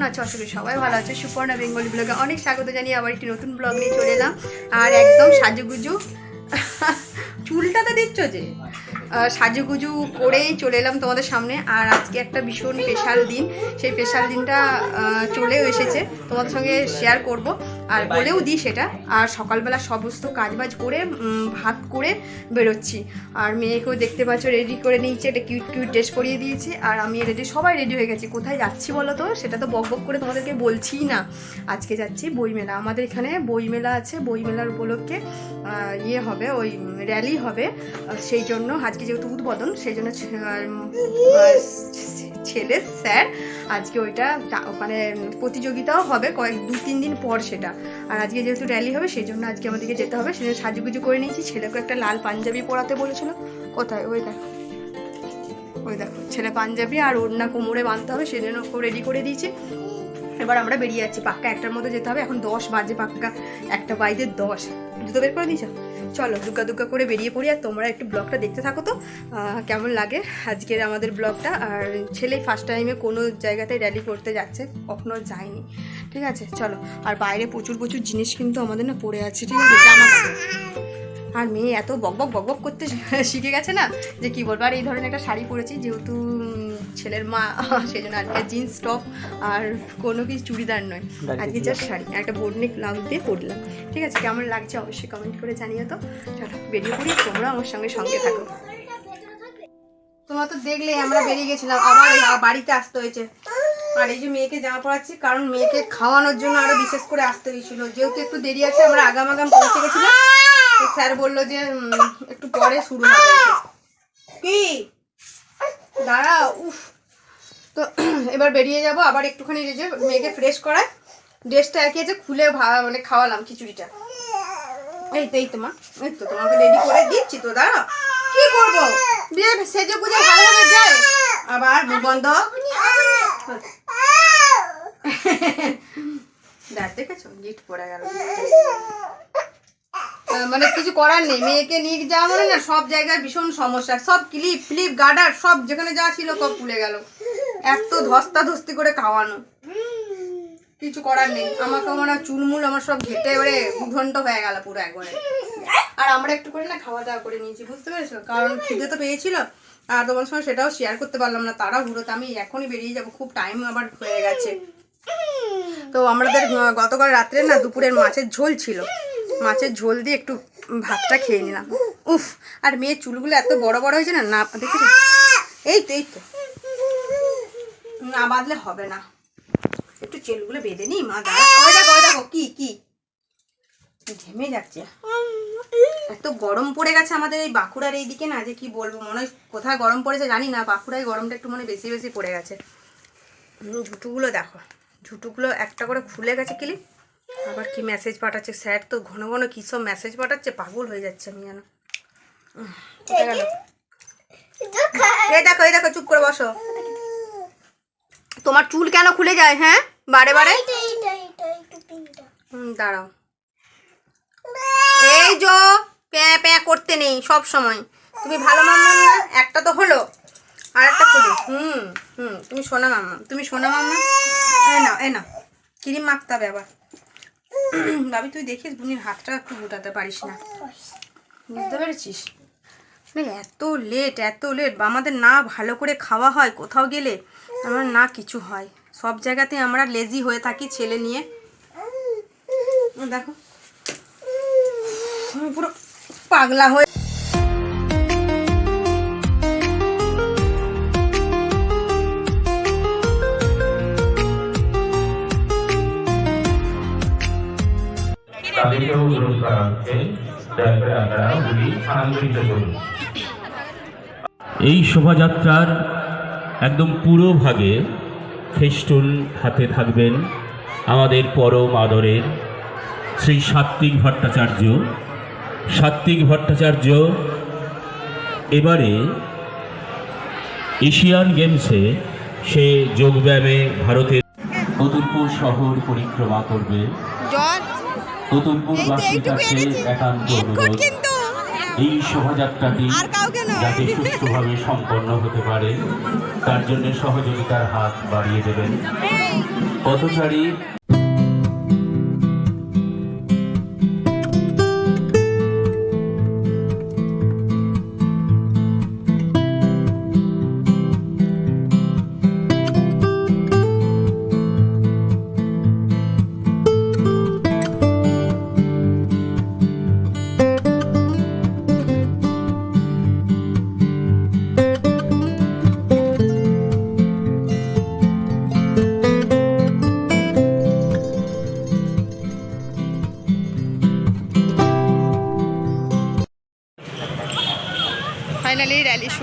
কেমন আছো? আসলে সবাই ভালো আছো। সুপর্ণা বেঙ্গলি ব্লগে অনেক স্বাগত জানিয়ে আবার একটি নতুন ব্লগ নিয়ে চলে এলাম। আর একদম সাজুগুজু। চুলটা তো দিচ্ছ যে? সাজু সাজুগুজু করেই চলে এলাম তোমাদের সামনে। আর আজকে একটা ভীষণ স্পেশাল দিন। সেই স্পেশাল দিনটা চলেও এসেছে। তোমাদের সঙ্গে শেয়ার করব। আর বলেও দিই সেটা আর সকালবেলা সমস্ত কাজবাজ করে ভাত করে বেরোচ্ছি। আর মেয়েকেও দেখতে পাচ্ছ রেডি করে নিয়েছে একটা কিউট কিউট ড্রেস পরিয়ে দিয়েছি। আর আমি রেডি সবাই রেডি হয়ে গেছি। কোথায় যাচ্ছি বলো তো? সেটা তো বক বক করে তোমাদেরকে বলছিই না। আজকে যাচ্ছি বইমেলা। আমাদের এখানে বইমেলা আছে। বইমেলার উপলক্ষে ইয়ে হবে ওই র্যালি হবে। সেই জন্য আজকে যেহেতু উদ্বোধন সেই জন্য ছেলে স্যার আজকে ওইটা মানে প্রতিযোগিতাও হবে কয়েক দু তিন দিন পর সেটা। আর আজকে যেহেতু র্যালি হবে সেই জন্য আজকে আমাদেরকে যেতে হবে। সেজন্য সাজুগুজু করে নিয়েছি। ছেলেকে একটা লাল পাঞ্জাবি পরাতে বলেছিল। কোথায়? ওই দেখো। ওই দেখো। ছেলে পাঞ্জাবি আর ওড়না কোমরে বাঁধতে হবে সেই জন্য ওকে রেডি করে দিয়েছি। এবার আমরা বেরিয়ে যাচ্ছি। পাক্কা একটার মধ্যে যেতে হবে। এখন দশ বাজে পাক্কা। একটা বাইরে দশ। জুতো বের করে দিয়েছ? চলো দুগ্গা দুগ্গা করে বেরিয়ে পড়ি। আর তোমরা একটু ব্লগটা দেখতে থাকো তো। কেমন লাগে আজকের আমাদের ব্লগটা? আর ছেলে ফার্স্ট টাইমে কোনো জায়গাতে র্যালি করতে যাচ্ছে? কখনো যায়নি। ঠিক আছে চলো। আর বাইরে প্রচুর প্রচুর জিনিস কিন্তু আমাদের না পড়ে আছে ঠিক আছে? জামা কাপড়। আর মেয়ে এত বকবক বকবক করতে শিখে গেছে না যে কি বলব? আর এই ধরনের একটা শাড়ি পরেছি যেহেতু ছেলের মা সেই জন্য আজকে জিন্স টপ আর কোনো কিছু চুড়িদার নয়। আজকে জাস্ট শাড়ি আর একটা বোর্ড নেক ব্লাউজ দিয়ে পরলাম। ঠিক আছে কেমন লাগছে অবশ্যই কমেন্ট করে জানিও তো। চলো বেরিয়ে পড়ি তোমরা আমার সঙ্গে সঙ্গে থাকো। তোমার তো দেখলে আমরা বেরিয়ে গেছিলাম আবার বাড়িতে আসতে হয়েছে। আর এই যে মেয়েকে জামা পড়াচ্ছি কারণ মেয়েকে খাওয়ানোর জন্য আরও বিশেষ করে আসতে হয়েছিল। যেহেতু একটু দেরি আছে, আমরা আগাম আগাম পৌঁছে গেছিলাম স্যার বলল যে একটু পরে শুরু হবে। কি? দাঁড়া, উফ। তো এবার বেরিয়ে যাব, আবার একটুখানি যে মেয়েকে ফ্রেশ করায় ড্রেসটা একই আছে, খুলে মানে খাওয়ালাম খিচুড়িটা। এই তো এই তো, মা। এই তো, তোমাকে রেডি করে দিচ্ছি তো, দাঁড়া। কি করব? সেজে গুজে ভালোভাবে যায় আবার বন্ধ। পড়ে মানে কিছু করার নেই। মেয়েকে নিয়ে যাওয়া মানে না, সব জায়গায় ভীষণ সমস্যা। সব ক্লিপ ফ্লিপ গার্ডার সব যেখানে যা ছিল সব ভুলে গেল। এত ধস্তা ধস্তি করে খাওয়ানো। কিছু করার নেই। আমাকে হয় চুলমুল আমার সব ঘেটে এবারে ঘন্ট হয়ে গেল পুরো একবারে। আর আমরা একটু করে না খাওয়া দাওয়া করে নিয়েছি, বুঝতে পেরেছ? কারণ খিদে তো পেয়েছিল। আর তোমার সঙ্গে সেটাও শেয়ার করতে পারলাম না তারা ঘুরোতে আমি এখনই বেরিয়ে যাব, খুব টাইম আবার হয়ে গেছে। তো আমাদের গতকাল রাত্রে না দুপুরের মাছের ঝোল ছিল। মাছের ঝোল দিয়ে একটু ভাতটা খেয়ে নিলাম। উফ, আর মেয়ের চুলগুলো এত বড় বড় হয়েছে না না, দেখেছ? এই তো এই তো। না বাঁধলে হবে না। একটু চেলগুলো বেঁধে নি মা দেখো দেখো, কি কি? ঘেমে যাচ্ছে। এত গরম পড়ে গেছে আমাদের এই বাঁকুড়ার এইদিকে না, যে কি বলব, মনে হয় কোথায় গরম পড়েছে জানি না, বাঁকুড়ায় গরমটা একটু মনে বেশি বেশি পড়ে গেছে। ঝুঁটুগুলো দেখো। ঝুঁটুগুলো একটা করে খুলে গেছে কিলি। আবার কি মেসেজ পাঠাচ্ছে? স্যার তো ঘন ঘন কী সব মেসেজ পাঠাচ্ছে? পাগল হয়ে যাচ্ছে আমি যেন। এই দেখো এই দেখো চুপ করে বসো। তোমার চুল কেন খুলে যায় হ্যাঁ? বারে বারে। হুম, দাঁড়াও। এই যো প্যাঁ প্যাঁ করতে নেই সব সময়। তুমি ভালো মাম্মা না একটা তো হলো। আর একটা খুলি। হুম হুম তুমি সোনা মাম্মা। তুমি সোনা মাম্মা? এ না এ না ক্রিম মাখতে হবে আবার। ভাবি, তুই দেখিস বুনির হাতটা একটু গুটাতে পারিস না। বুঝতে পেরেছিস? মানে এত লেট এত লেট আমাদের না ভালো করে খাওয়া হয়, কোথাও গেলে আমার না কিছু হয়। সব জায়গাতে আমরা লেজি হয়ে থাকি ছেলে নিয়ে। দেখো। পুরো পাগলা হয়ে অনুরোধ করা হচ্ছে আপনারা করুন এই শোভাযাত্রার একদম পুরো ভাগে হাতে থাকবেন আমাদের পরম আদরের শ্রী সাত্বিক ভট্টাচার্য। সাত্বিক ভট্টাচার্য এবারে এশিয়ান গেমসে সে যোগব্যায়ামে ভারতের নতুনপুর শহর পরিক্রমা করবে। জল নতুনপুরবাসীর কাছে একান্ত অনুরোধ এই শোভাযাত্রাটি। যাতে সুস্থভাবে সম্পন্ন হতে পারে তার জন্য সহযোগিতার হাত বাড়িয়ে দেবেন। পথচারী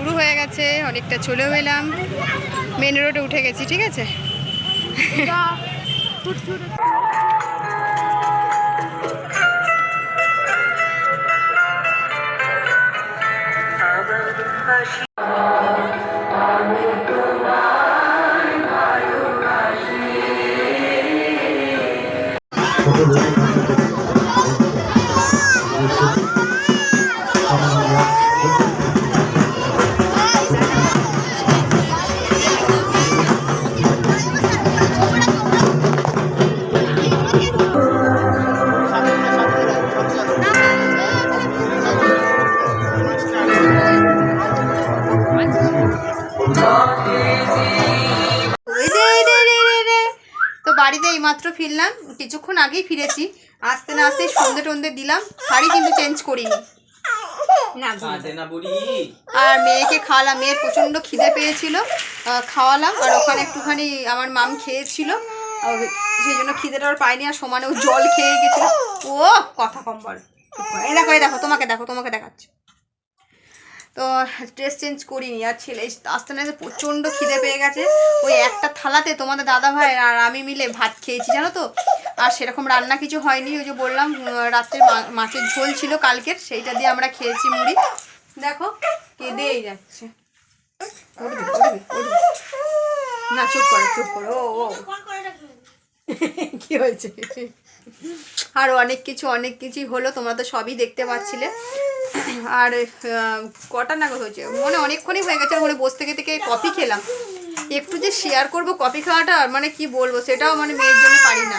শুরু হয়ে গেছে অনেকটা চলেও এলাম। মেন রোডে উঠে গেছি ঠিক আছে? ফিরলাম কিছুক্ষণ আগেই ফিরেছি। আসতে না আসতে সন্ধে টন্ধে দিলাম শাড়ি কিন্তু চেঞ্জ করিনি। না আর মেয়েকে খাওয়ালাম মেয়ের প্রচণ্ড খিদে পেয়েছিল খাওয়ালাম আর ওখানে একটুখানি আমার মাম খেয়েছিল। সেই জন্য খিদেটা ওর পায়নি আর সমানে ও জল খেয়ে গেছিল। ও কথা কম বল। এই দেখো এই দেখো তোমাকে দেখো তোমাকে দেখাচ্ছি। তো ড্রেস চেঞ্জ করিনি। আর ছেলে আসতে না প্রচণ্ড খিদে পেয়ে গেছে। ওই একটা থালাতে তোমাদের দাদা ভাই আর আমি মিলে ভাত খেয়েছি, জানো তো? আর সেরকম রান্না কিছু হয়নি। ওই যে বললাম রাত্রে মাছের ঝোল ছিল কালকের, সেইটা দিয়ে আমরা খেয়েছি মুড়ি। দেখো, কেঁদেই যাচ্ছে। না, চুপ করো চুপ করো ও। কি হয়েছে? আর অনেক কিছু, অনেক কিছুই হলো, তোমরা তো সবই দেখতে পাচ্ছিলে। আর কটা নাগাদ হয়েছে? মনে অনেকক্ষণই হয়ে গেছে মনে বসে থেকে থেকে কফি খেলাম। একটু যে শেয়ার করব কফি খাওয়াটা মানে কি বলব, সেটাও মানে মেয়ের জন্য পারি না।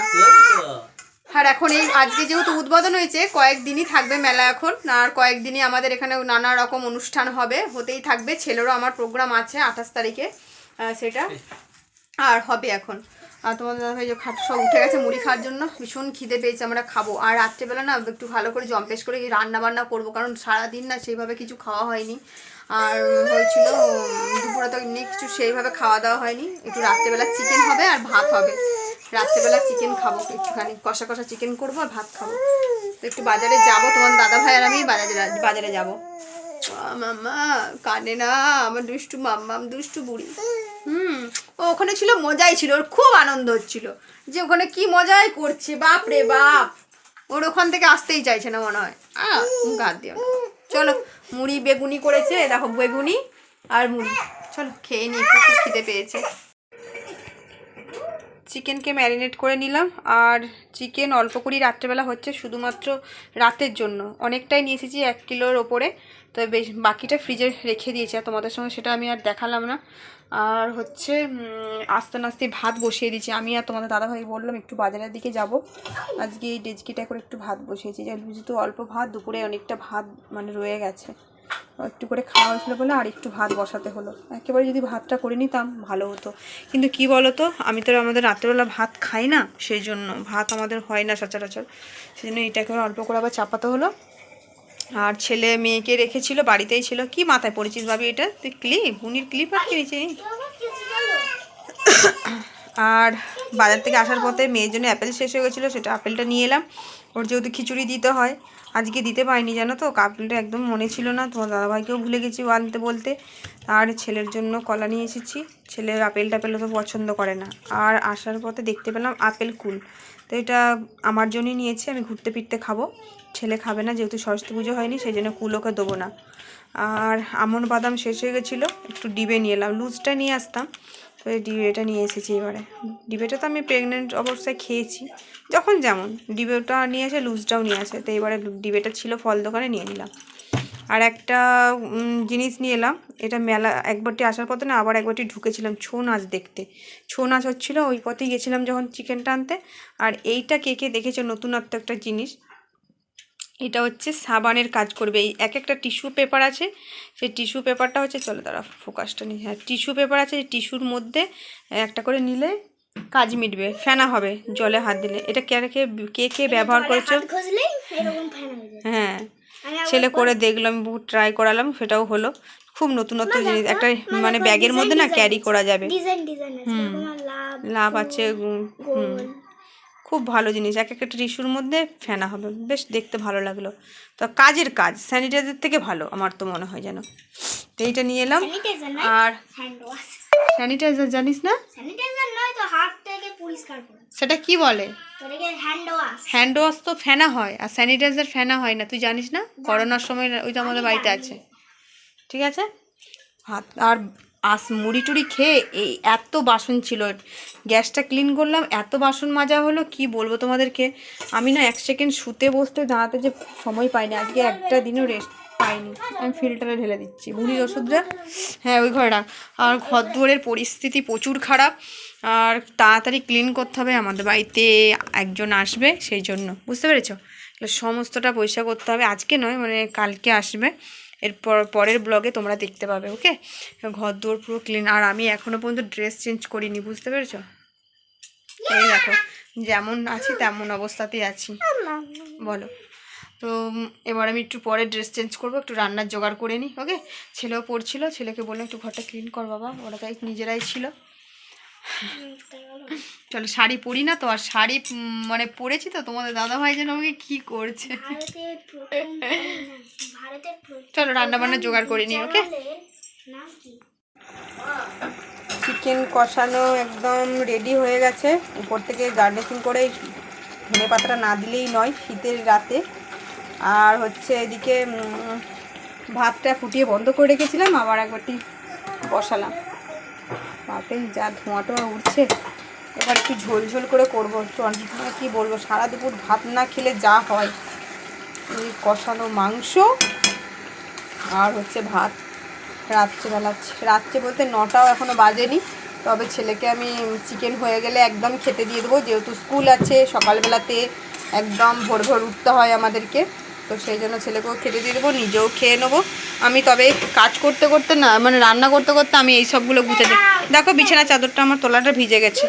আর এখন এই, আজকে যেহেতু উদ্বোধন হয়েছে, কয়েকদিনই থাকবে মেলা এখন, আর কয়েকদিনই আমাদের এখানে নানা রকম অনুষ্ঠান হবে, হতেই থাকবে। ছেলেরও আমার প্রোগ্রাম আছে আঠাশ তারিখে সেটা। আর হবে এখন। আর তোমাদের দাদাভাই যে খাট সব উঠে গেছে মুড়ি খাওয়ার জন্য, ভীষণ খিদে পেয়েছে, আমরা খাব। আর রাত্রেবেলা না একটু ভালো করে জম্পেশ করে রান্না বান্না করব, কারণ সারাদিন না সেইভাবে কিছু খাওয়া হয়নি। আর হয়েছিল দুপুরে তো এমনি কিছু সেইভাবে খাওয়া দাওয়া হয়নি। একটু রাত্রেবেলা চিকেন হবে আর ভাত হবে। রাত্রেবেলা চিকেন খাব, একটুখানি কষা কষা চিকেন করব আর ভাত খাব। তো একটু বাজারে যাব, তোমার দাদা ভাই আর আমি বাজারে বাজারে যাব। মাম্মা, কানে না, আমার দুষ্টু মাম্মাম, দুষ্টু বুড়ি। হুম ও ওখানে ছিল, মজাই ছিল, ওর খুব আনন্দ হচ্ছিল। যে ওখানে কি মজাই করছে, বাপ রে বাপ। ওর ওখান থেকে আসতেই চাইছে না মনে হয়। গাদ দিও। চলো, মুড়ি বেগুনি করেছে, দেখো বেগুনি আর মুড়ি। চলো, খেয়ে নিই একটু খিদে পেয়েছে। চিকেনকে ম্যারিনেট করে নিলাম, আর চিকেন অল্প করেই রাত্রেবেলা হচ্ছে, শুধুমাত্র রাতের জন্য। অনেকটাই নিয়ে এসেছি এক কিলোর ওপরে, তো বেশ, বাকিটা ফ্রিজে রেখে দিয়েছি, আর তোমাদের সঙ্গে সেটা আমি আর দেখালাম না। আর হচ্ছে আস্তে আস্তে ভাত বসিয়ে দিয়েছি আমি আর তোমাদের দাদাভাই বললাম, একটু বাজারের দিকে যাব। আজকে এই ডেজকিটা করে একটু ভাত বসিয়েছি। যেহেতু অল্প ভাত, দুপুরে অনেকটা ভাত মানে রয়ে গেছে। একটু করে খাওয়া হয়েছিলো বলে আর একটু ভাত বসাতে হলো। একেবারে যদি ভাতটা করে নিতাম, ভালো হতো। কিন্তু কি বলো তো আমি তো আমাদের রাত্রেবেলা ভাত খাই না, সেই জন্য ভাত আমাদের হয় না সচরাচর। সেই জন্য এটা একেবারে অল্প করে আবার চাপাতে হলো। আর ছেলে মেয়েকে রেখেছিল, বাড়িতেই ছিল। কি মাথায় পড়েছিস ভাবি এটা? তুই ক্লিপ উনির ক্লিপ আর কিনেছি আর বাজার থেকে আসার পথে মেয়ের জন্য অ্যাপেল শেষ হয়ে গেছিল, সেটা আপেলটা নিয়ে এলাম। ওর যেহেতু খিচুড়ি দিতে হয়, আজকে দিতে পারিনি, জানো তো? আপেলটা একদম মনে ছিল না, তোমার দাদাভাইকেও ভুলে গেছি ও আনতে বলতে। আর ছেলের জন্য কলা নিয়ে এসেছি। ছেলের আপেল টাপেল তো পছন্দ করে না। আর আসার পথে দেখতে পেলাম আপেল কুল। তো এটা আমার জন্যই নিয়েছি, আমি ঘুরতে ফিরতে খাব। ছেলে খাবে না, যেহেতু সরস্বতী পুজো হয়নি সেই জন্য কুলোকে দেবো না। আর আমন বাদাম শেষ হয়ে গেছিল, একটু ডিবে নিয়ে এলাম, লুজটা নিয়ে আসতাম। তো এই ডিবেটা নিয়ে এসেছি এবারে। ডিবেটা তো আমি প্রেগনেন্ট অবস্থায় খেয়েছি, যখন যেমন। ডিবেটা নিয়ে আসে, লুজটাও নিয়ে আসে। তো এবারে ডিবেটা ছিল ফল দোকানে নিয়ে নিলাম। আর একটা জিনিস নিয়ে এলাম। এটা মেলা একবারটি আসার পথে না আবার একবারটি ঢুকেছিলাম ছৌ নাচ দেখতে। ছৌ নাচ হচ্ছিল ওই পথেই গেছিলাম যখন চিকেনটা আনতে আর এইটা কে কে দেখেছ? নতুনত্ব একটা জিনিস। এটা হচ্ছে সাবানের কাজ করবে। এই এক একটা টিস্যু পেপার আছে। সেই টিস্যু পেপারটা হচ্ছে চলো দাঁড়া ফোকাসটা নিয়ে হ্যাঁ টিস্যু পেপার আছে টিস্যুর মধ্যে একটা করে নিলে কাজ মিটবে ফেনা হবে জলে হাত দিলে। এটা কে কে কে কে ব্যবহার করেছ? হয়ে। আমি আবার ছেলে করে দেখলাম বহুত ট্রাই করালাম সেটাও হলো। খুব নতুনত্ব জিনিস একটা মানে ব্যাগের মধ্যে না ক্যারি করা যাবে। আর লাভ আছে হুম। খুব ভালো জিনিস এক একটা টিস্যুর মধ্যে ফেনা হবে বেশ দেখতে ভালো লাগল। তো কাজের কাজ স্যানিটাইজার থেকে ভালো আমার তো মনে হয় যেন। তো এইটা নিয়ে এলাম আর স্যানিটাইজার জানিস না? স্যানিটাইজার নয় তো হাতটাকে পরিষ্কার করে। সেটা কি বলে? হ্যান্ড ওয়াশ হ্যান্ড ওয়াশ তো ফেনা হয় আর স্যানিটাইজার ফেনা হয় না তুই জানিস না? করোনার সময় ওইটা আমাদের বাড়িতে আছে। ঠিক আছে? হাত আর আস মুড়ি টুড়ি খেয়ে এই এত বাসন ছিল। গ্যাসটা ক্লিন করলাম, এত বাসন মাজা হলো, কি বলব তোমাদেরকে? আমি না এক সেকেন্ড শুতে বসতে দাঁড়াতে যে সময় পাইনি, আজকে একটা দিনও রেস্ট পাইনি। আমি ফিল্টারে ঢেলে দিচ্ছি, বুড়ির ওষুধটা হ্যাঁ ওই ঘরে রাখ। আর ঘর দুয়ারের পরিস্থিতি প্রচুর খারাপ, আর তাড়াতাড়ি ক্লিন করতে হবে, আমাদের বাড়িতে একজন আসবে, সেই জন্য। বুঝতে পেরেছ? সমস্তটা পয়সা করতে হবে, আজকে নয় মানে কালকে আসবে। এরপর পরের ব্লগে তোমরা দেখতে পাবে ওকে ঘর দুয়ার পুরো ক্লিন আর আমি এখনও পর্যন্ত ড্রেস চেঞ্জ করিনি, বুঝতে পেরেছ? এই দেখো, যেমন আছি তেমন অবস্থাতেই আছি। বলো। তো এবার আমি একটু পরে ড্রেস চেঞ্জ করব, একটু রান্নার জোগাড় করে নিই ওকে ছেলেও পড়ছিল, ছেলেকে বললাম, একটু ঘরটা ক্লিন কর বাবা। ওরা তাই নিজেরাই ছিল। চলো শাড়ি পরি না তো আর শাড়ি মানে পরেছি তো তোমাদের দাদা ভাই যেন আমাকে কী করছে? চলো রান্না বান্না জোগাড় করে নিই ওকে? চিকেন কষানো একদম রেডি হয়ে গেছে। উপর থেকে গার্নিশিং করে ধনে পাতাটা না দিলেই নয় শীতের রাতে। আর হচ্ছে এদিকে ভাতটা ফুটিয়ে বন্ধ করে রেখেছিলাম আবার একবারটি বসালাম। ভাতে যা ধোঁয়া টোয়া উঠছে এবার একটু ঝোল ঝোল করে করব। কী বলব, সারা দুপুর ভাত না খেলে যা হয়। এই কষানো মাংস আর হচ্ছে ভাত রাত্রেবেলা। রাত্রে বলতে নটাও এখনও বাজেনি। তবে ছেলেকে আমি চিকেন হয়ে গেলে একদম খেতে দিয়ে দেবো। যেহেতু স্কুল আছে, সকালবেলাতে একদম ভোর ভোর উঠতে হয় আমাদেরকে। তো সেই জন্য ছেলেকেও খেতে দিয়ে দেবো নিজেও খেয়ে নেব। আমি তবে কাজ করতে করতে না মানে রান্না করতে করতে আমি এই সবগুলো গুছে দিই। দেখো বিছানা চাদরটা আমার তোলাটা ভিজে গেছে।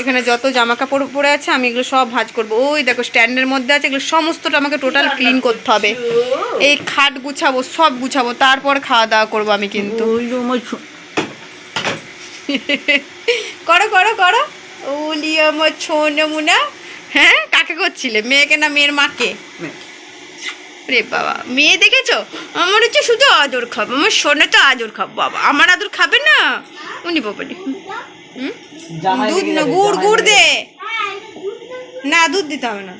এখানে যত জামা কাপড় পরে আছে আমি এগুলো সব ভাঁজ করব। ওই দেখো স্ট্যান্ডের মধ্যে আছে এগুলো সমস্তটা আমাকে টোটাল ক্লিন করতে হবে। এই খাট গুছাবো সব গুছাবো তারপর খাওয়া দাওয়া করব আমি কিন্তু। করো করো করো। ওলি আমার ছোন মুনা হ্যাঁ কাকে করছিলে? মেয়েকে না মেয়ের মাকে? রে বাবা মেয়ে দেখেছ? আমার হচ্ছে শুধু আদর খাব আমার সোনা তো আদর খাব বাবা। আমার আদর খাবে না? উনি বাবানি হুম দুধ না গুড় গুড় দে। না দুধ দিতে হবে না।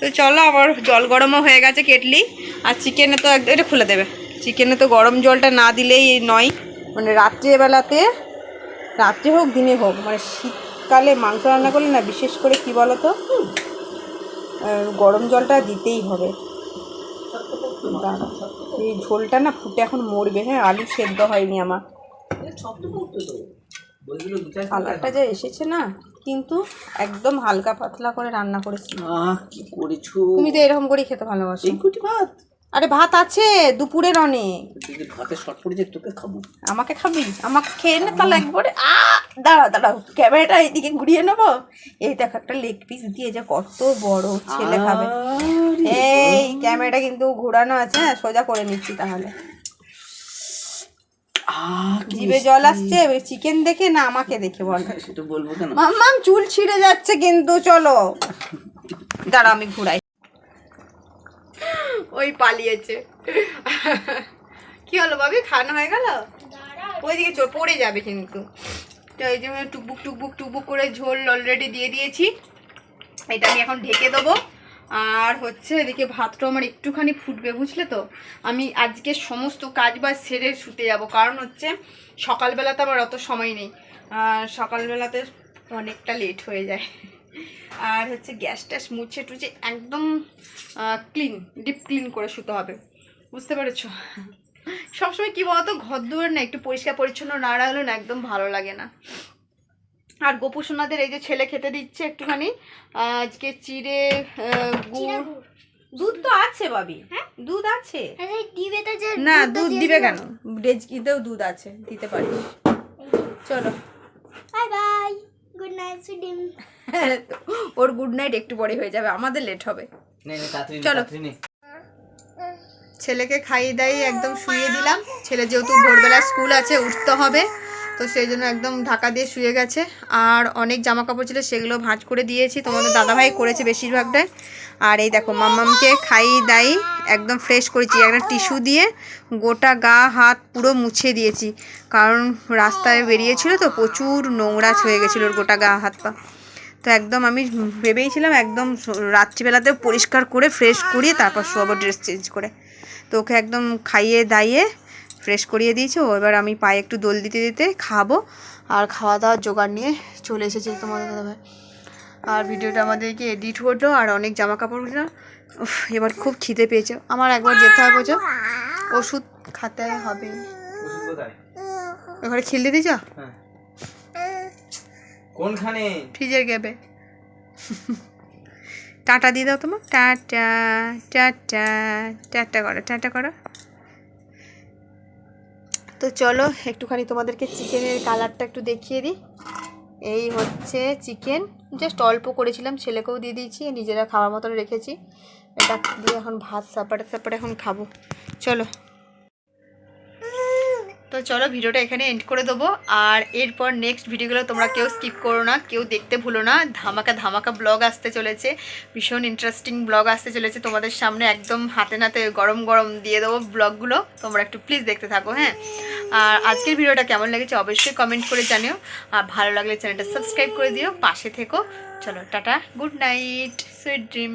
তো চলো আবার জল গরমও হয়ে গেছে কেটলি। আর চিকেনে তো একদম এটা খুলে দেবে। চিকেনে তো গরম জলটা না দিলেই নয়। মানে রাত্রিবেলাতে রাত্রে হোক দিনে হোক মানে শীতকালে মাংস রান্না করলে না বিশেষ করে কি বলো তো গরম জলটা দিতেই হবে। এই ঝোলটা না ফুটে এখন মরবে হ্যাঁ? আলু সেদ্ধ হয়নি আমার। কালারটা যা এসেছে না কিন্তু একদম হালকা পাতলা করে রান্না করেছি। কি করেছ? তুমি তো এরকম করেই খেতে ভালোবাসো। ভাত? আরে ভাত আছে দুপুরের অনেক। ভাতে শর্ট পড়েছে তোকে খাব। আমাকে খাবি? আমাকে খেয়ে নে তাহলে একবারে। আ দাঁড়া দাঁড়াও ক্যামেরাটা এইদিকে ঘুরিয়ে নেব। এই দেখো একটা লেগ পিস দিয়ে যা কত বড় ছেলে খাবে। এই ক্যামেরাটা কিন্তু ঘোরানো আছে হ্যাঁ সোজা করে নিচ্ছি তাহলে। জিভে জল আসছে চিকেন দেখে না আমাকে দেখে বল। সেটা বলব কেন? মাম্মাম চুল ছিঁড়ে যাচ্ছে কিন্তু চলো। দাঁড়া আমি ঘুরাই। ওই পালিয়েছে। কি হলো বাবি? খাওয়ানো হয়ে গেল? ওইদিকে চো পড়ে যাবে কিন্তু। তো এই যে আমি টুকবুক টুকবুক টুকবুক করে ঝোল অলরেডি দিয়ে দিয়েছি। এটা আমি এখন ঢেকে দেবো। আর হচ্ছে এদিকে ভাতটা আমার একটুখানি ফুটবে বুঝলে তো? আমি আজকে সমস্ত কাজ বাজ সেরে শুতে যাব। কারণ হচ্ছে সকালবেলাতে আমার অত সময় নেই। সকালবেলাতে অনেকটা লেট হয়ে যায়। আর হচ্ছে গ্যাস ট্যাস মুছে টুছে একদম ক্লিন ডিপ ক্লিন করে শুতে হবে। বুঝতে পেরেছ? সবসময় কি বলতো ঘর দুয়ার না একটু পরিষ্কার পরিচ্ছন্ন না রাখলে না একদম ভালো লাগে না। আর গোপু সোনাদের এই যে ছেলে খেতে দিচ্ছে একটুখানি আজকে চিড়ে গুড়। দুধ তো আছে বাবি হ্যাঁ? দুধ আছে। না দুধ দিবে। কেন? ডেজকিতেও দুধ আছে দিতে পারিস। চলো। Bye bye. গুড নাইট সুডিম ওর গুড নাইট একটু পরে হয়ে যাবে আমাদের লেট হবে। চলো। ছেলেকে খাইয়ে দাইয়ে একদম শুয়ে দিলাম। ছেলে যেহেতু ভোরবেলা স্কুল আছে উঠতে হবে। তো সেই জন্য একদম ঢাকা দিয়ে শুয়ে গেছে। আর অনেক জামা কাপড় ছিল, সেগুলো ভাঁজ করে দিয়েছি। তোমাদের দাদাভাই করেছে বেশিরভাগটাই। আর এই দেখো, মাম্মামকে খাইয়ে দাই, একদম ফ্রেশ করেছি। একটা টিস্যু দিয়ে গোটা গা, হাত পুরো মুছে দিয়েছি। কারণ রাস্তায় বেরিয়েছিল তো, প্রচুর নোংরা হয়ে গেছিল ওর গোটা গা, হাত পা। তো একদম আমি ভেবেইছিলাম একদম রাত্রিবেলাতে পরিষ্কার করে ফ্রেশ করিয়ে তারপর শোয়াবো ড্রেস চেঞ্জ করে। তো ওকে একদম খাইয়ে দাইয়ে ফ্রেশ করিয়ে দিয়েছি। ও এবার আমি পায়ে একটু দোল দিতে দিতে খাব। আর খাওয়া দাওয়ার জোগাড় নিয়ে চলে এসেছে তোমাদের দাদাভাই। আর ভিডিওটা আমাদেরকে এডিট হলো আর অনেক জামা কাপড় না এবার খুব খিদে পেয়েছে। আমার একবার যেতে হবে বোঝো ওষুধ খাতে হবে। এবারে খিলতে দিয়েছ কোনখানে? ফ্রিজের গ্যাবে টাটা দিয়ে দাও তোমার। টাটা টাটা টাটা করো টাটা করো। তো চলো, একটুখানি তোমাদেরকে চিকেনের কালারটা একটু দেখিয়ে দিই। এই হচ্ছে চিকেন। জাস্ট অল্প করেছিলাম, ছেলেকেও দিয়ে দিয়েছি, নিজেরা খাওয়ার মতন রেখেছি। এটা দিয়ে এখন ভাত সাপাটে সাপাটে এখন খাব। চলো। তো চলো ভিডিওটা এখানে এন্ড করে দেবো। আর এরপর নেক্সট ভিডিওগুলো তোমরা কেউ স্কিপ করো না, কেউ দেখতে ভুলো না। ধামাকা ধামাকা ব্লগ আসতে চলেছে। ভীষণ ইন্টারেস্টিং ব্লগ আসতে চলেছে তোমাদের সামনে। একদম হাতে নাতে গরম গরম দিয়ে দেবো ব্লগগুলো তোমরা একটু প্লিজ দেখতে থাকো হ্যাঁ? আর আজকের ভিডিওটা কেমন লেগেছে অবশ্যই কমেন্ট করে জানিও। আর ভালো লাগলে চ্যানেলটা সাবস্ক্রাইব করে দিও। পাশে থেকো। চলো, tata good night sweet dream